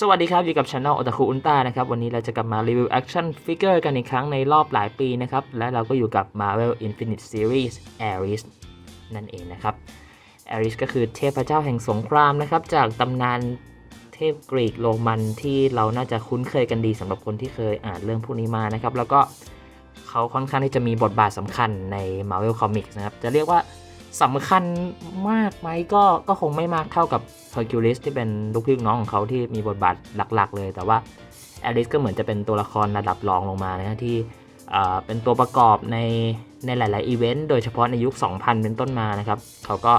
สวัสดีครับ อยู่กับช anel โอตาคุอุนต้านะครับ วันนี้เราจะกลับมารีวิวแอคชั่นฟิกเกอร์กันอีกครั้งในรอบหลายปีนะครับ และเราก็อยู่กับ Marvel Infinite Series Ares นั่นเองนะครับ Ares ก็คือเทพเจ้าแห่งสงครามนะครับ จากตำนานเทพกรีกโรมันที่เราน่าจะคุ้นเคยกันดีสำหรับคนที่เคยอ่านเรื่องพวกนี้มานะครับ แล้วก็เขาค่อนข้างที่จะมีบทบาทสำคัญใน Marvel Comics นะครับ จะเรียกว่าสำคัญมากไหมก็ก็คงไม่มากเท่ากับ Hercules ที่เป็นลูกพี่ลูกน้องของเขาที่มีบทบาทหลักๆ เลย แต่ว่า Alice ก็เหมือนจะเป็นตัวละครระดับรองลงมานะฮะที่อ่เป็นตัวประกอบในในหลาย ๆ อีเวนต์โดยเฉพาะในยุค 2000 เป็นต้นมานะครับ เขาก็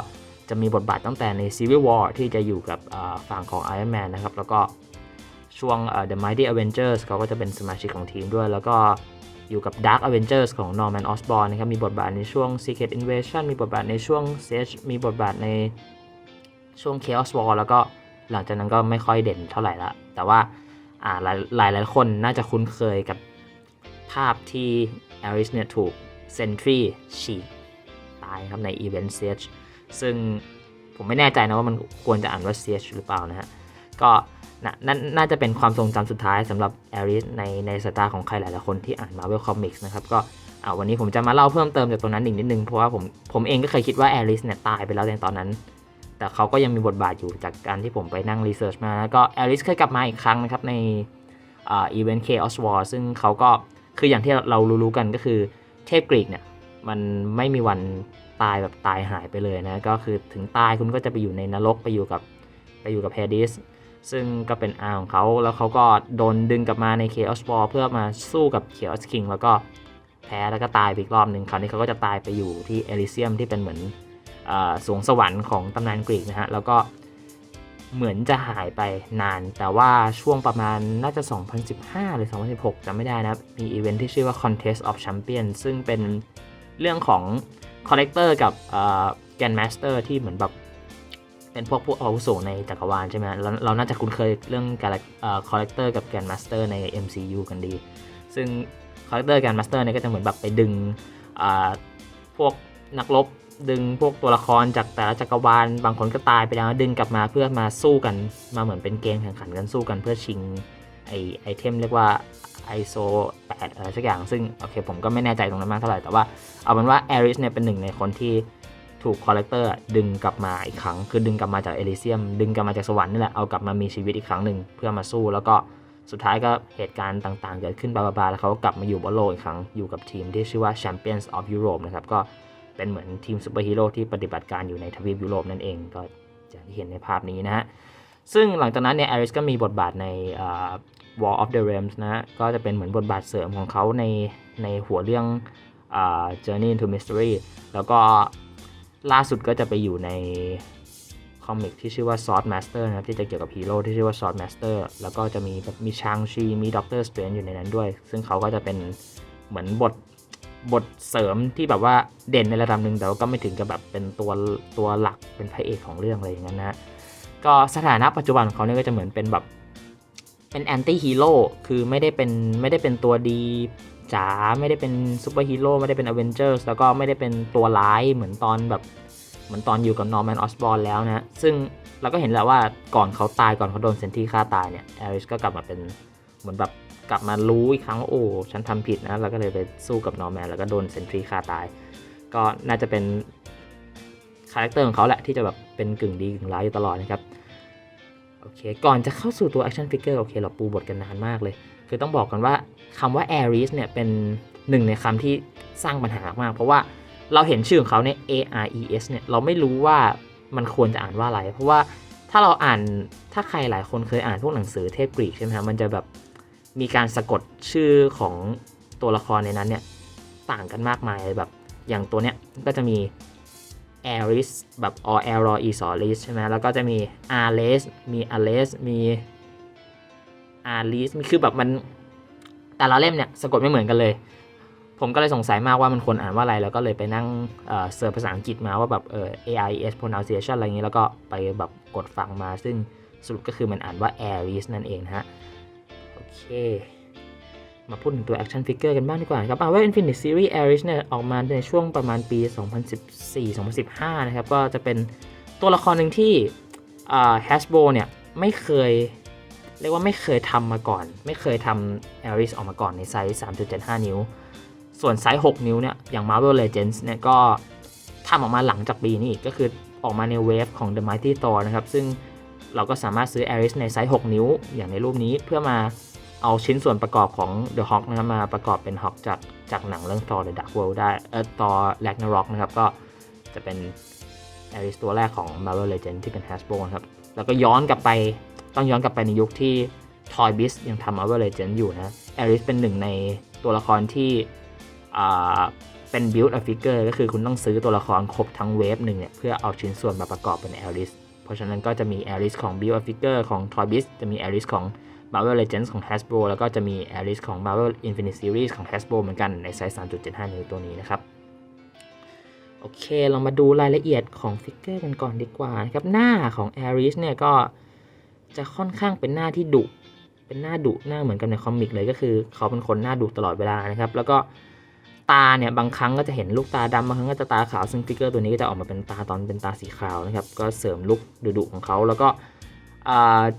จะมีบทบาทตั้งแต่ใน Civil War ที่จะอยู่กับฝั่งของ Iron Man นะครับ แล้วก็ช่วง The Mighty Avengers เขาก็จะเป็นสมาชิกของทีมด้วย แล้วก็อยู่กับ Dark Avengers ของ Norman Osborn นะครับ มีบทบาทในช่วง Secret Invasion มีบทบาทในช่วง Siege มีบทบาทใน ช่วง Chaos War แล้วก็หลังจากนั้นก็ไม่ค่อยเด่นเท่าไหร่ละ แต่ว่าอ่าหลายหลายคนน่าจะคุ้นเคยกับภาพที่ Aris เนี่ยถูก Sentry ฉีกตายครับใน Event Siege ซึ่งผมไม่แน่ใจนะว่ามันควรจะอ่านว่า Siege หรือเปล่านะฮะ ก็นนนน่าจะเป็นความทรงจำสุดท้ายสำหรับแอริสในในสายตาของใครหลายๆคนที่อ่าน Marvel Comics นะครับก็วันนี้ผมจะมาเล่าเพิ่มเติมจากตรงนั้นอีกนิดนึง เพราะว่าผมผมเองก็เคยคิดว่าแอริสเนี่ยตายไปแล้วในตอนนั้น แต่เขาก็ยังมีบทบาทอยู่จากการที่ผมไปนั่งรีเสิร์ชมา แล้วก็แอริสเคยกลับมาอีกครั้งนะครับในอีเวนต์ Chaos War ซึ่งเขาก็คืออย่างที่เรารู้ๆกันก็คือเทพกรีกเนี่ยมันไม่มีวันตายแบบตายหายไปเลยนะ ก็คือถึงตายคุณก็จะไปอยู่ในนรกไปอยู่กับไปอยู่กับเฮดิสซึ่งก็เป็นอาของเขาแล้วเขาก็โดนดึงกลับมาใน Chaos War เพื่อมาสู้กับ Chaos King แล้วก็แพ้แล้วก็ตายไปอีกรอบหนึ่งคราวนี้เขาก็จะตายไปอยู่ที่เอลิเซียมที่เป็นเหมือน สวงสวรรค์ของตำนานกรีกนะฮะแล้วก็เหมือนจะหายไปนาน แต่ว่าช่วงประมาณน่าจะ 2015 หรือ 2016จำไม่ได้นะมีอีเวนท์ที่ชื่อว่า Contest of Champions ซึ่งเป็นเรื่องของคอลเลกเตอร์กับแกนมาสเตอร์ที่เหมือนแบบเป็นพวกผู้อาวุโสในจักรวาลใช่ไหมเราเราน่าจะคุ้นเคยเรื่องการคอลเลกเตอร์กับแกนมาสเตอร์ใน MCU กันดี ซึ่งคอลเลกเตอร์แกนมาสเตอร์เนี่ยก็จะเหมือนแบบไปดึงพวกนักรบ ดึงพวกตัวละครจากแต่ละจักรวาลบางคนก็ตายไปแล้วดึงกลับมาเพื่อมาสู้กันมาเหมือนเป็นเกมแข่งขันกันสู้กันเพื่อชิงไอไอเทมเรียกว่า ISO 8อะไรสักอย่าง ซึ่งโอเคผมก็ไม่แน่ใจตรงนั้นมากเท่าไหร่ แต่ว่าเอาเป็นว่า Aris เนี่ยเป็นหนึ่งในคนที่ถูกคอลเลกเตอร์ดึงกลับมาอีกครั้ง คือดึงกลับมาจากเอลิเซียม ดึงกลับมาจากสวรรค์นี่แหละ เอากลับมามีชีวิตอีกครั้งหนึ่งเพื่อมาสู้ แล้วก็สุดท้ายก็เหตุการณ์ต่างๆ เกิดขึ้นบาบาแล้วเขาก็กลับมาอยู่บนโลกอีกครั้ง อยู่กับทีมที่ชื่อว่า Champions of Europe นะครับ ก็ เป็นเหมือนทีมซูเปอร์ฮีโร่ที่ปฏิบัติการอยู่ในทวีปยุโรปนั่นเองก็อย่างที่เห็นในภาพนี้นะฮะซึ่งหลังจากนั้นเนี่ย Aris ก็มีบทบาทในอ่า War of the Realms นะก็จะเป็นเหมือนบทบาทเสริมของเขาในในหัวเรื่องอ่า Journey into Mystery แล้วก็ล่าสุดก็จะไปอยู่ในคอมิกที่ชื่อว่า Sword Master นะครับที่จะเกี่ยวกับฮีโร่ที่ชื่อว่า Sword Master แล้วก็จะมีมีชางชีมีด็อกเตอร์สเตรนอยู่ในนั้นด้วย ซึ่งเขาก็จะเป็นเหมือนบท บทเสริมที่แบบว่าเด่นในระดับหนึ่งแต่ว่าก็ไม่ถึงกับแบบเป็นตัวตัวหลักเป็นพระเอกของเรื่องอะไรอย่างนั้นนะก็สถานะปัจจุบันของเขาเนี่ยก็จะเหมือนเป็นแบบเป็นแอนตี้ฮีโร่คือไม่ได้เป็นไม่ได้เป็นตัวดีจ๋าไม่ได้เป็นซูเปอร์ฮีโร่ไม่ได้เป็นอเวนเจอร์สแล้วก็ไม่ได้เป็นตัวร้ายเหมือนตอนแบบเหมือนตอนอยู่กับนอร์แมนออสบอร์แล้วนะ ซึ่งเราก็เห็นแล้วว่าก่อนเขาตายก่อนเขาโดนเซนที่ฆ่าตายเนี่ยแอริสก็กลับมาเป็นเหมือนแบบ กลับมารู้อีกครั้งว่าโอ้ฉันทำผิดนะแล้วก็เลยไปสู้กับนอร์แมนแล้วก็โดนเซนทรีฆ่าตาย ก็น่าจะเป็นคาแรคเตอร์ของเขาแหละที่จะแบบเป็นกึ่งดีกึ่งร้ายอยู่ตลอดนะครับโอเคก่อนจะเข้าสู่ตัว action figure โอเคเราปูบทกันนานมากเลย คือต้องบอกกันว่าคำว่า Ares เนี่ยเป็นหนึ่งในคำที่สร้างปัญหามาก เพราะว่าเราเห็นชื่อของเขาเนี่ย A R E S เนี่ยเราไม่รู้ว่ามันควรจะอ่านว่าอะไร เพราะว่าถ้าเราอ่านถ้าใครหลายคนเคยอ่านพวกหนังสือเทพกรีกใช่ไหมครัมันจะแบบ มีการสะกดชื่อของตัวละครในนั้นเนี่ยต่างกันมากมายแบบอย่างตัวเนี้ยก็จะมี Aris แบบ or a r o e s o r i s ใช่ไหมแล้วก็จะมี Ares มี Ares มี Aris มีคือแบบมันแต่ละเล่มเนี่ยสะกดไม่เหมือนกันเลย ผมก็เลยสงสัยมากว่ามันควรอ่านว่าอะไร แล้วก็เลยไปนั่งเอ่อเสิร์ชภาษาอังกฤษมาว่าแบบเออ AIS pronunciation อะไรอย่างนี้แล้วก็ไปแบบกดฟังมาซึ่งสรุปก็คือมันอ่านว่า Aris นั่นเองฮะ เค มาพูดถึงตัว action figure กันบ้างดีกว่าครับเอาว่า Infinite Series Aris เนี่ยออกมาในช่วงประมาณปี 2014-2015 นะครับ ก็จะเป็นตัวละครหนึ่งที่ Hasbro เนี่ยไม่เคย เรียกว่าไม่เคยทำมาก่อน ไม่เคยทำ Aris ออกมาก่อนในไซส์ 3.75 นิ้ว ส่วนไซส์ 6 นิ้วเนี่ยอย่าง Marvel Legends เนี่ยก็ทำออกมาหลังจากปีนี้อีกก็คือออกมาในเวฟของ The Mighty Thor นะครับ ซึ่งเราก็สามารถซื้อ Aris ในไซส์ 6 นิ้วอย่างในรูปนี้เพื่อมา เอาชิ้นส่วนประกอบของ The Hawk นะครับมาประกอบเป็น Hawk จากจากหนังเรื่อง Thor The Dark World ได้เออ Thor Ragnarok นะครับก็จะเป็น Aris ตัวแรกของ Marvel Legend ที่เป็น Hasbro นะครับแล้วก็ย้อนกลับไปต้องย้อนกลับไปในยุคที่ Toy Biz ยังทำ Marvel Legend อยู่นะ Aris เป็นหนึ่งในตัวละครที่เป็น build a figure ก็คือคุณต้องซื้อตัวละครครบทั้งเวฟหนึ่งเนี่ยเพื่อเอาชิ้นส่วนมาประกอบเป็น Aris เพราะฉะนั้นก็จะมี Aris ของ build a figure ของ Toy Biz จะมี Aris ของ Marvel Legends ของ Hasbro แล้วก็จะมี Aris ของ Marvel Infinite Series ของ Hasbro เหมือนกันในไซส์ 3.75 นิ้วตัวนี้นะครับ โอเค เรามาดูรายละเอียดของฟิกเกอร์กันก่อนดีกว่านะครับหน้าของ Aris เนี่ยก็จะค่อนข้างเป็นหน้าที่ดุ เป็นหน้าดุหน้าเหมือนกับในคอมิกเลยก็คือ เขาเป็นคนหน้าดุตลอดเวลานะครับ แล้วก็ตาเนี่ยบางครั้งก็จะเห็นลูกตาดำบางครั้งก็จะตาขาวซึ่งฟิกเกอร์ตัวนี้ก็จะออกมาเป็นตาตอนเป็นตาสีขาวนะครับก็เสริมลุคดุๆของเขาแล้วก็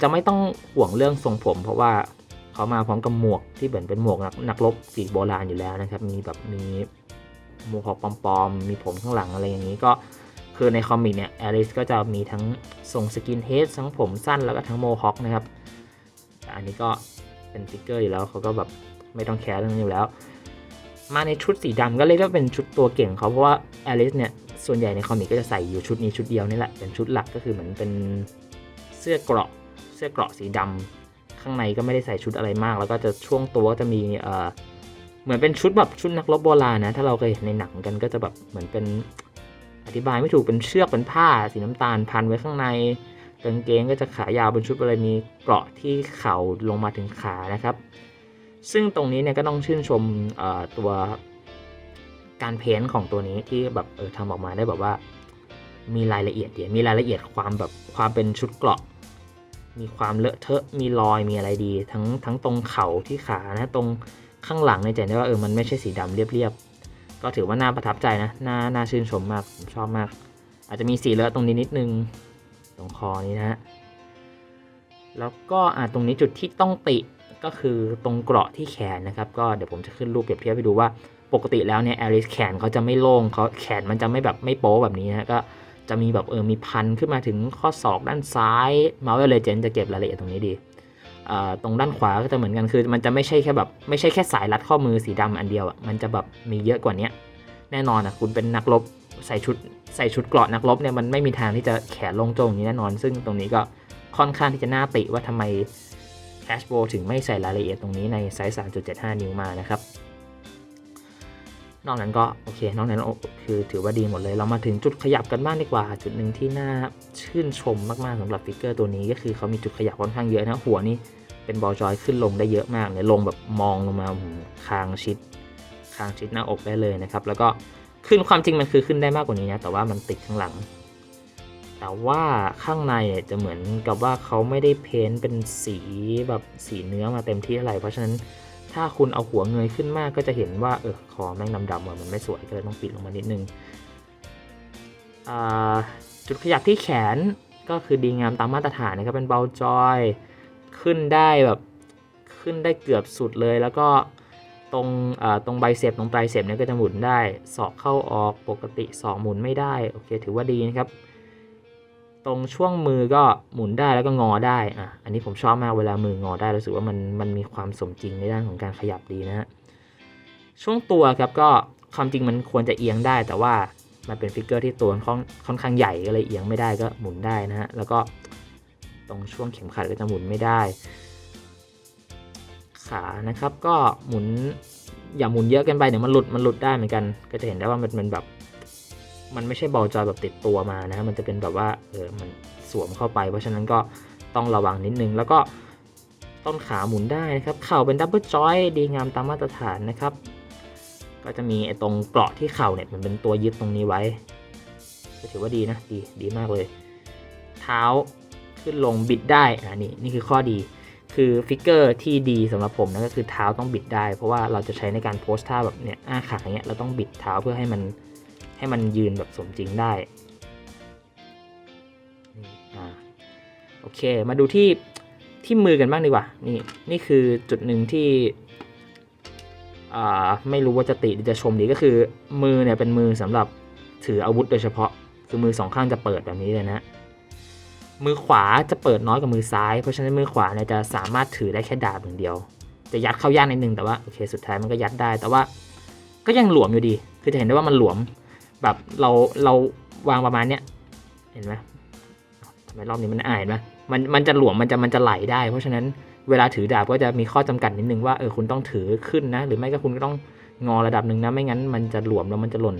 จะไม่ต้องห่วงเรื่องทรงผม เพราะว่าเขามาพร้อมกับหมวกที่เหมือนเป็นหมวกนักนักรบสีโบราณอยู่แล้วนะครับ มีแบบมีหมวกหอกปลอมๆ มีผมข้างหลังอะไรอย่างนี้ก็คือในคอมิกเนี่ยแอลิสก็จะมีทั้งทรงสกินเฮดทั้งผมสั้นแล้วก็ทั้งโมฮอคนะครับแต่อันนี้ก็เป็นฟิกเกอร์อยู่แล้วเขาก็แบบไม่ต้องแคร์เรื่องนี้อยู่แล้ว มาในชุดสีดำก็เรียกว่าเป็นชุดตัวเก่งของเขาเพราะว่าแอลิสเนี่ยส่วนใหญ่ในคอมิกก็จะใส่อยู่ชุดนี้ชุดเดียวนี่แหละเป็นชุดหลักก็คือเหมือนเป็น เสื้อเกราะเสื้อเกราะสีดำข้างในก็ไม่ได้ใส่ชุดอะไรมาก แล้วก็จะช่วงตัวก็จะมีเอ่อเหมือนเป็นชุดแบบชุดนักรบโบราณนะ ถ้าเราเคยเห็นในหนังกันก็จะแบบเหมือนเป็นอธิบายไม่ถูกเป็นเชือกเป็นผ้าสีน้ำตาลพันไว้ข้างในกางเกงก็จะขายาวเป็นชุดอะไรมีเกราะที่เข่าลงมาถึงขานะครับ ซึ่งตรงนี้เนี่ยก็ต้องชื่นชมตัวการเพ้นของตัวนี้ที่แบบเออทำออกมาได้แบบว่า มีรายละเอียดเดียมีรายละเอียดความแบบความเป็นชุดเกราะ มีความเลอะเทอะมีรอยมีอะไรดี ทั้งทั้งตรงเข่าที่ขานะตรงข้างหลังเนี่ยจเนได้ว่าเออมันไม่ใช่สีดำเรียบๆก็ถือว่าน่าประทับใจนะน่าน่าชื่นชมมากผมชอบมาก อาจจะมีสีเลอะตรงนี้นิดนึงตรงคอนี้นะฮะแล้วก็อ่าตรงนี้จุดที่ต้องติก็คือตรงเกราะที่แขนนะครับ ก็เดี๋ยวผมจะขึ้นรูปเปรียบเทียบให้ดูว่าปกติแล้วเนี่ยแอริสแขนเขาจะไม่โล่งเขาแขนมันจะไม่แบบไม่โป๊แบบนี้นะก็ จะมีแบบเออมีพันขึ้นมาถึงข้อศอกด้านซ้าย Marvel Legend จะเก็บรายละเอียดตรงนี้ดีอ่าตรงด้านขวาก็จะเหมือนกันคือ มันจะไม่ใช่แค่แบบไม่ใช่แค่สายรัดข้อมือสีดำอันเดียวอะมันจะแบบมีเยอะกว่านี้แน่นอนอะคุณเป็นนักรบใส่ชุดใส่ชุดเกราะนักรบเนี่ยมันไม่มีทางที่จะแขนลงโจงอย่างนี้แน่นอน ซึ่งตรงนี้ก็ค่อนข้างที่จะน่าติว่าทำไม Hasbro ถึงไม่ใส่รายละเอียดตรงนี้ในไซส์ 3.75 นิ้วมานะครับ นอกนั้นก็โอเคนอกนั้นคือถือว่าดีหมดเลย เรามาถึงจุดขยับกันบ้างดีกว่า จุดหนึ่งที่น่าชื่นชมมากๆสำหรับฟิกเกอร์ตัวนี้ก็คือเขามีจุดขยับค่อนข้างเยอะนะหัวนี่เป็นบอลจอยขึ้นลงได้เยอะมากเนี่ยลงแบบมองลงมาคางชิดคางชิดหน้าอกได้เลยนะครับ แล้วก็ขึ้นความจริงมันคือขึ้นได้มากกว่านี้นะแต่ว่ามันติดข้างหลัง แต่ว่าข้างในเนี่ยจะเหมือนกับว่าเขาไม่ได้เพ้นเป็นสีแบบสีเนื้อมาเต็มที่เท่าไหร่เพราะฉะนั้น ถ้าคุณเอาหัวเงยขึ้นมากก็จะเห็นว่าเออคอแม่งดำๆอะมันไม่สวยก็เลยต้องปิดลงมานิดนึงจุดขยับที่แขนก็คือดีงามตามมาตรฐานนะครับเป็นเบาจอยขึ้นได้แบบขึ้นได้เกือบสุดเลยแล้วก็ตรงตรงไบเซปตรงไตรเซปเนี่ยก็จะหมุนได้ศอกเข้าออกปกติศอกหมุนไม่ได้โอเคถือว่าดีนะครับ ตรงช่วงมือก็หมุนได้แล้วก็งอได้อะอันนี้ผมชอบมากเวลามืองอได้รู้สึกว่ามันมันมีความสมจริงในด้านของการขยับดีนะฮะช่วงตัวครับก็ความจริงมันควรจะเอียงได้ แต่ว่ามันเป็นฟิกเกอร์ที่ตัวค่อนค่อนข้างใหญ่ก็เลยเอียงไม่ได้ก็หมุนได้นะฮะแล้วก็ตรงช่วงเข็มขัดก็จะหมุนไม่ได้ ขานะครับก็หมุนอย่าหมุนเยอะเกินไปเดี๋ยวมันหลุดมันหลุดได้เหมือนกัน ก็จะเห็นได้ว่ามันเป็นแบบ มันไม่ใช่บอลจอยแบบติดตัวมานะมันจะเป็นแบบว่าเออมันสวมเข้าไป เพราะฉะนั้นก็ต้องระวังนิดนึง แล้วก็ต้นขาหมุนได้นะครับ เข่าเป็นดับเบิลจอยดีงามตามมาตรฐานนะครับ ก็จะมีไอ้ตรงเกราะที่เข่าเนี่ยมันเป็นตัวยึดตรงนี้ไว้ก็ถือว่าดีนะดีดีมากเลย เท้าขึ้นลงบิดได้อ่านี่นี่คือข้อดีคือฟิกเกอร์ที่ดีสำหรับผมนะก็คือเท้าต้องบิดได้ เพราะว่าเราจะใช้ในการโพสท่าแบบเนี้ยอ้าขาอย่างเงี้ยเราต้องบิดเท้าเพื่อให้มัน ให้มันยืนแบบสมจริงได้โอเค มาดูที่ที่มือกันบ้างดีกว่า นี่นี่คือจุดหนึ่งที่ไม่รู้ว่าจะติจะชมดีก็คือ มือเนี่ยเป็นมือสำหรับถืออาวุธโดยเฉพาะ คือมือสองข้างจะเปิดแบบนี้เลยนะ มือขวาจะเปิดน้อยกว่ามือซ้าย เพราะฉะนั้นมือขวาเนี่ยจะสามารถถือได้แค่ดาบอย่างเดียว จะยัดเข้ายากนิดนึงแต่ว่าโอเคสุดท้ายมันก็ยัดได้ แต่ว่าก็ยังหลวมอยู่ดี คือจะเห็นได้ว่ามันหลวม แบบเราเราวางประมาณเนี้ยเห็นไหมทำไมรอบนี้มันอ่านไหมมันมันจะหลวมมันจะมันจะไหลได้ เพราะฉะนั้นเวลาถือดาบก็จะมีข้อจำกัดนิดนึงว่าเออคุณต้องถือขึ้นนะ หรือไม่ก็คุณก็ต้องงอระดับหนึ่งนะไม่งั้นมันจะหลวมแล้วมันจะหล่น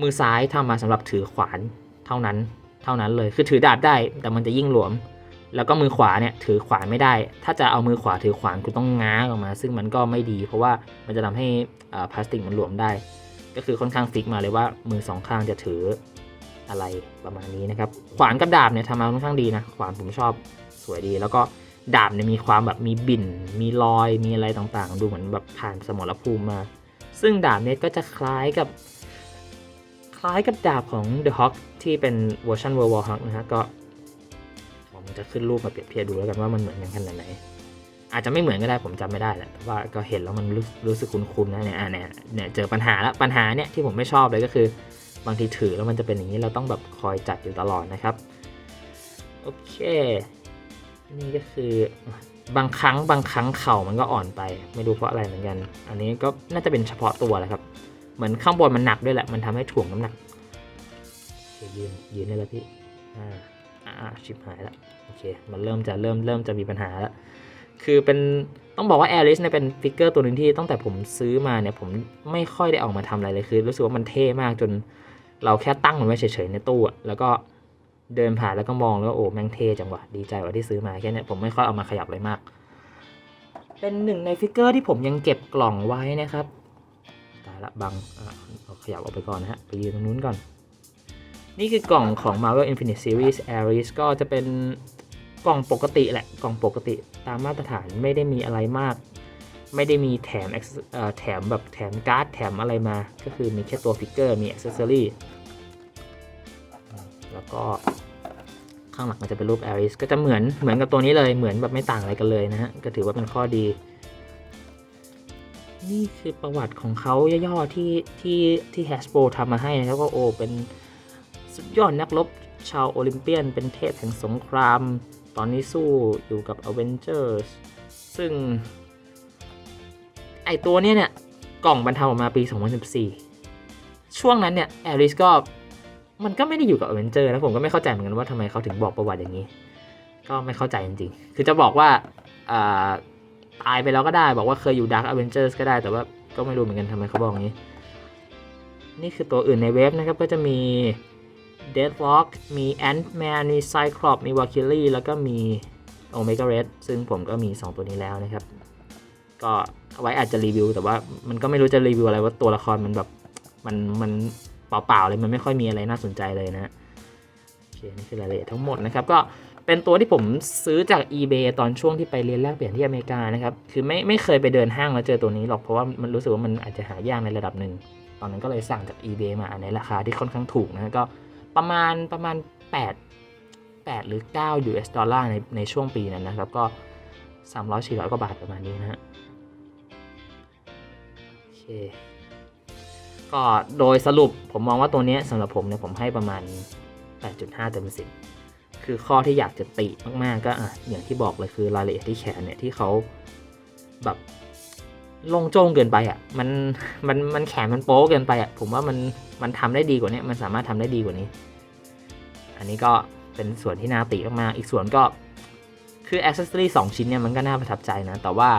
มือซ้ายทำมาสำหรับถือขวานเท่านั้น เท่านั้นเลยคือถือดาบได้ แต่มันจะยิ่งหลวม แล้วก็มือขวาเนี่ยถือขวานไม่ได้ ถ้าจะเอามือขวาถือขวานคุณต้องง้างออกมา ซึ่งมันก็ไม่ดี เพราะว่ามันจะทำให้พลาสติกมันหลวมได้ ก็คือค่อนข้างฟิกมาเลยว่ามือสองข้างจะถืออะไรประมาณนี้นะครับ ขวานกับดาบเนี่ยทำมาค่อนข้างดีนะ ขวานผมชอบสวยดี แล้วก็ดาบเนี่ยมีความแบบมีบิ่น มีรอย มีอะไรต่างๆ ดูเหมือนแบบผ่านสมรภูมิมา ซึ่งดาบเนี่ยก็จะคล้ายกับ คล้ายกับดาบของ The Hawk ที่เป็นเวอร์ชัน World War Hawk นะฮะก็ผมจะขึ้นรูปมาเปรียบเทียบดูแล้วกันว่ามันเหมือนกันขนาดไหน อาจจะไม่เหมือนก็ได้ผมจำไม่ได้แหละว่าก็เห็นแล้วมันรู้รู้สึกคุ้นๆนะเนี่ยอะเนี่ยเนี่ยเจอปัญหาแล้วปัญหาเนี่ยที่ผมไม่ชอบเลยก็คือบางทีถือแล้วมันจะเป็นอย่างนี้เราต้องแบบคอยจัดอยู่ตลอดนะครับโอเค นี่ก็คือบางครั้งบางครั้งเข่ามันก็อ่อนไป ไม่รู้เพราะอะไรเหมือนกัน อันนี้ก็น่าจะเป็นเฉพาะตัวแหละครับ เหมือนข้างบนมันหนักด้วยแหละ มันทำให้ถ่วงน้ำหนักยืนยืนได้แล้วพี่อ่าอ่าชิบหายแล้วโอเค มันเริ่มจะเริ่มเริ่มจะมีปัญหาแล้ว คือเป็นต้องบอกว่าแอริสเนี่ยเป็นฟิกเกอร์ตัวหนึ่งที่ตั้งแต่ผมซื้อมาเนี่ยผมไม่ค่อยได้ออกมาทำอะไรเลยคือ รู้สึกว่ามันเท่มากจนเราแค่ตั้งมันไว้เฉยๆในตู้อะแล้วก็เดินผ่านแล้วก็มองแล้วโอ้แม่งเท่จังวะดีใจว่าที่ซื้อมาแค่นี้ผมไม่ค่อยเอามาขยับเลยมาก เป็นหนึ่งในฟิกเกอร์ที่ผมยังเก็บกล่องไว้นะครับตายละบังเอาขยับออกไปก่อนนะฮะไปยืนตรงนู้นก่อน นี่คือกล่องของ Marvel Infinite Series Ares ก็จะเป็น กล่องปกติแหละกล่องปกติตามมาตรฐานไม่ได้มีอะไรมาก ไม่ได้มีแถมแถมแบบแถมการ์ดแถมอะไรมา ก็คือมีแค่ตัวฟิกเกอร์มีอ c เซ s ซอรี่แล้วก็ข้างหลังมันจะเป็นรูป Ares ก็จะเหมือนเหมือนกับตัวนี้เลยเหมือนแบบไม่ต่างอะไรกันเลยนะฮะก็ถือว่าเป็นข้อดี นี่คือประวัติของเขาย่อๆที่ที่ที่ Hasbro ทำมาให้นะครับว่าโอ้เป็นสุดยอดนักรบชาวโอลิมเปียน เป็นเทพแห่งสงคราม ตอนนี้สู้อยู่กับ Avengers ซึ่ง ไอตัวเนี้ยเนี่ย กล่องบรรเทาออกมาปี 2014 ช่วงนั้นเนี่ยแอริสก็มันก็ไม่ได้อยู่กับ Avenger แล้วผมก็ไม่เข้าใจเหมือนกันว่าทำไมเขาถึงบอกประวัติอย่างนี้ ก็ไม่เข้าใจจริงๆ คือจะบอกว่าอ่าตายไปแล้วก็ได้บอกว่าเคยอยู่ Dark Avengers ก็ได้แต่ว่าก็ไม่รู้เหมือนกันทำไมเขาบอกอย่างนี้ นี่คือตัวอื่นในเว็บนะครับก็จะมี Deadlock มี Ant-Man มี Cyclops มี Valkyrie แล้วก็มี Omega Red ซึ่งผมก็มี 2 ตัวนี้แล้วนะครับ ก็เอาไว้อาจจะรีวิว แต่ว่ามันก็ไม่รู้จะรีวิวอะไรว่าตัวละครมันแบบ มันมันเปล่าๆเลยมันไม่ค่อยมีอะไรน่าสนใจเลยนะฮะโอเคนี่คือรายละเอียดทั้งหมดนะครับ ก็เป็นตัวที่ผมซื้อจาก eBay ตอนช่วงที่ไปเรียนแลกเปลี่ยนที่อเมริกานะครับ คือไม่ไม่เคยไปเดินห้างแล้วเจอตัวนี้หรอก เพราะว่ามันรู้สึกว่ามันอาจจะหายากในระดับหนึ่ง ตอนนั้นก็เลยสั่งจาก eBay มาในราคาที่ค่อนข้างถูกนะก็ ประมาณประมาณ 8 8 หรือ 9 US ดอลลาร์ในในช่วงปีนั้นนะครับ ก็ 300 400 กว่าบาทประมาณนี้นะฮะโอเคก็โดยสรุปผมมองว่าตัวนี้สำหรับผมเนี่ยผมให้ประมาณ 8.5 เต็ม10 คือข้อที่อยากจะติมาก ๆ ก็อะอย่างที่บอกเลยคือรายละเอียดที่แขนเนี่ยที่เขาแบบ ลงโจ้งเกินไปอะ มันมันมันแขนมันโป๊เกินไปอะ ผมว่ามันมันทำได้ดีกว่านี้มันสามารถทำได้ดีกว่านี้ อันนี้ก็เป็นส่วนที่น่าติมากๆอีกส่วนก็คืออ c เซ s ซอรี่สองชิ้นเนี่ยมันก็น่าประทับใจนะ แต่ว่า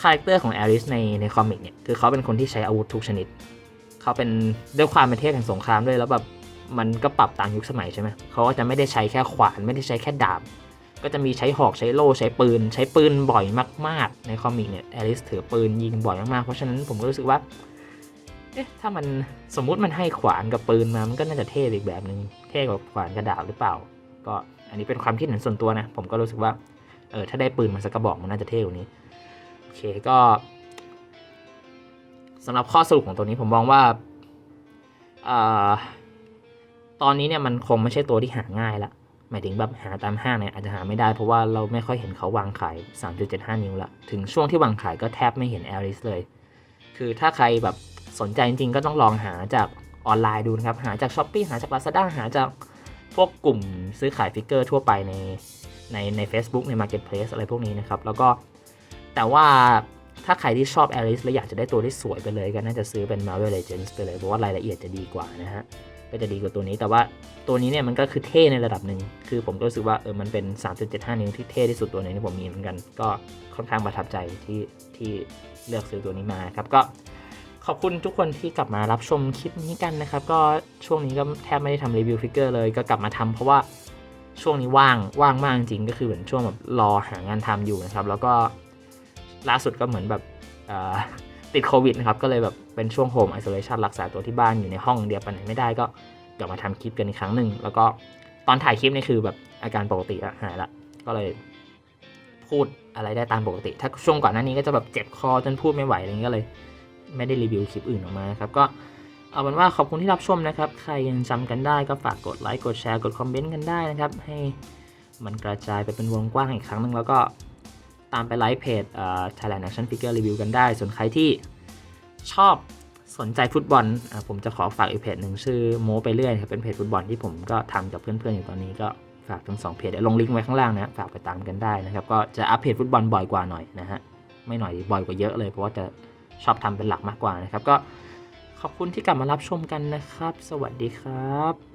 คาแรคเตอร์ของแอริสในในคอมิกเนี่ยคือเขาเป็นคนที่ใช้อาวุธทุกชนิด เขาเป็นด้วยความเป็นเทพแห่งสงครามด้วยแล้วแบบมันก็ปรับตามยุคสมัยใช่ไหมเขาก็จะไม่ได้ใช้แค่ขวานไม่ได้ใช้แค่ดาบ ก็จะมีใช้หอกใช้โล่ใช้ปืน ใช้ปืนบ่อยมาก ๆ ในคอมิกเนี่ยแอลิสถือปืนยิงบ่อยมากๆ เพราะฉะนั้นผมก็รู้สึกว่าเอ๊ะถ้ามันสมมุติมันให้ขวานกับปืนมามันก็น่าจะเท่อีกแบบหนึ่งเท่กว่าขวานกับดาบหรือเปล่า ก็อันนี้เป็นความคิดเห็นส่วนตัวนะ ผมก็รู้สึกว่าเออถ้าได้ปืนมาสักกระบอกมันน่าจะเท่กว่านี้โอเคก็สำหรับข้อสรุปของตัวนี้ผมมองว่าอ่าตอนนี้เนี่ยมันคงไม่ใช่ตัวที่หาง่ายละ มายถึงแบบหาตามห้างเนี่ยอาจจะหาไม่ได้เพราะว่าเราไม่ค่อยเห็นเขาวางขาย 3.75 นิ้วละ ถึงช่วงที่วางขายก็แทบไม่เห็น Aris เลย คือถ้าใครแบบสนใจจริงๆ ก็ต้องลองหาจากออนไลน์ดูนะครับ หาจาก s h อ p e e หาจาก Lazada หาจากพวกกลุ่มซื้อขายฟิกเกอร์ทั่วไปในในใน Facebook ใน Marketplace อะไรพวกนี้นะครับ แล้วก็แต่ว่าถ้าใครที่ชอบ Aris แล้วอยากจะได้ตัวที่สวยไปเลยก็น่าจะซื้อเป็น Marvel Legends ไปเลยเพราะว่ารายละเอียดจะดีกว่านะฮะ ก็จะดีกว่าตัวนี้ แต่ว่าตัวนี้เนี่ยมันก็คือเท่ในระดับหนึ่ง คือผมก็รู้สึกว่าเออ มันเป็น 3.75 นิ้วที่เท่ที่สุดตัวหนึงที่ผมมีเหมือนกัน ก็ค่อนข้างประทับใจที่ที่เลือกซื้อตัวนี้มาครับ ก็ขอบคุณทุกคนที่กลับมารับชมคลิปนี้กันนะครับ ก็ช่วงนี้ก็แทบไม่ได้ทำรีวิวฟิกเกอร์เลย ก็กลับมาทำเพราะว่าช่วงนี้ว่างว่างมากจริงก็คือเหมือนช่วงแบบรอหางานทำอยู่นะครับ แล้วก็ล่าสุดก็เหมือนแบบ ติดโควิดนะครับ ก็เลยแบบเป็นช่วงโฮมไอโซเลชันรักษาตัวที่บ้านอยู่ในห้องเดียวไปไหนไม่ได้ก็กลับมาทำคลิปกันอีกครั้งหนึ่ง แล้วก็ตอนถ่ายคลิปนี่คือแบบอาการปกติล้วหายละ ก็เลยพูดอะไรได้ตามปกติ ถ้าช่วงก่อนหน้านี้ก็จะแบบเจ็บคอจนพูดไม่ไหวอะไรเงี้ยก็เลย ไม่ได้รีวิวคลิปอื่นออกมาครับ ก็เอาเป็นว่าขอบคุณที่รับชมนะครับ ใครยังจำกันได้ก็ฝากกดไลค์ กดแชร์ กดคอมเมนต์กันได้นะครับ ให้มันกระจายไปเป็นวงกว้างอีกครั้งหนึ่งแล้วก็ ตามไปไลค์เพจ Thailand Action Figure Review กันได้ ส่วนใครที่ชอบสนใจฟุตบอล ผมจะขอฝากอีกเพจหนึ่งชื่อโมไปเรื่อยครับเป็นเพจฟุตบอลที่ผมก็ทำกับเพื่อนๆอยู่ตอนนี้ก็ฝากทั้งสองเพจลงลิงก์ไว้ข้างล่างนะฝากไปตามกันได้นะครับก็จะอัปเดตฟุตบอลบ่อยกว่าหน่อยนะฮะไม่หน่อยบ่อยกว่าเยอะเลยเพราะว่าจะชอบทำเป็นหลักมากกว่านะครับ ก็ขอบคุณที่กลับมารับชมกันนะครับ สวัสดีครับ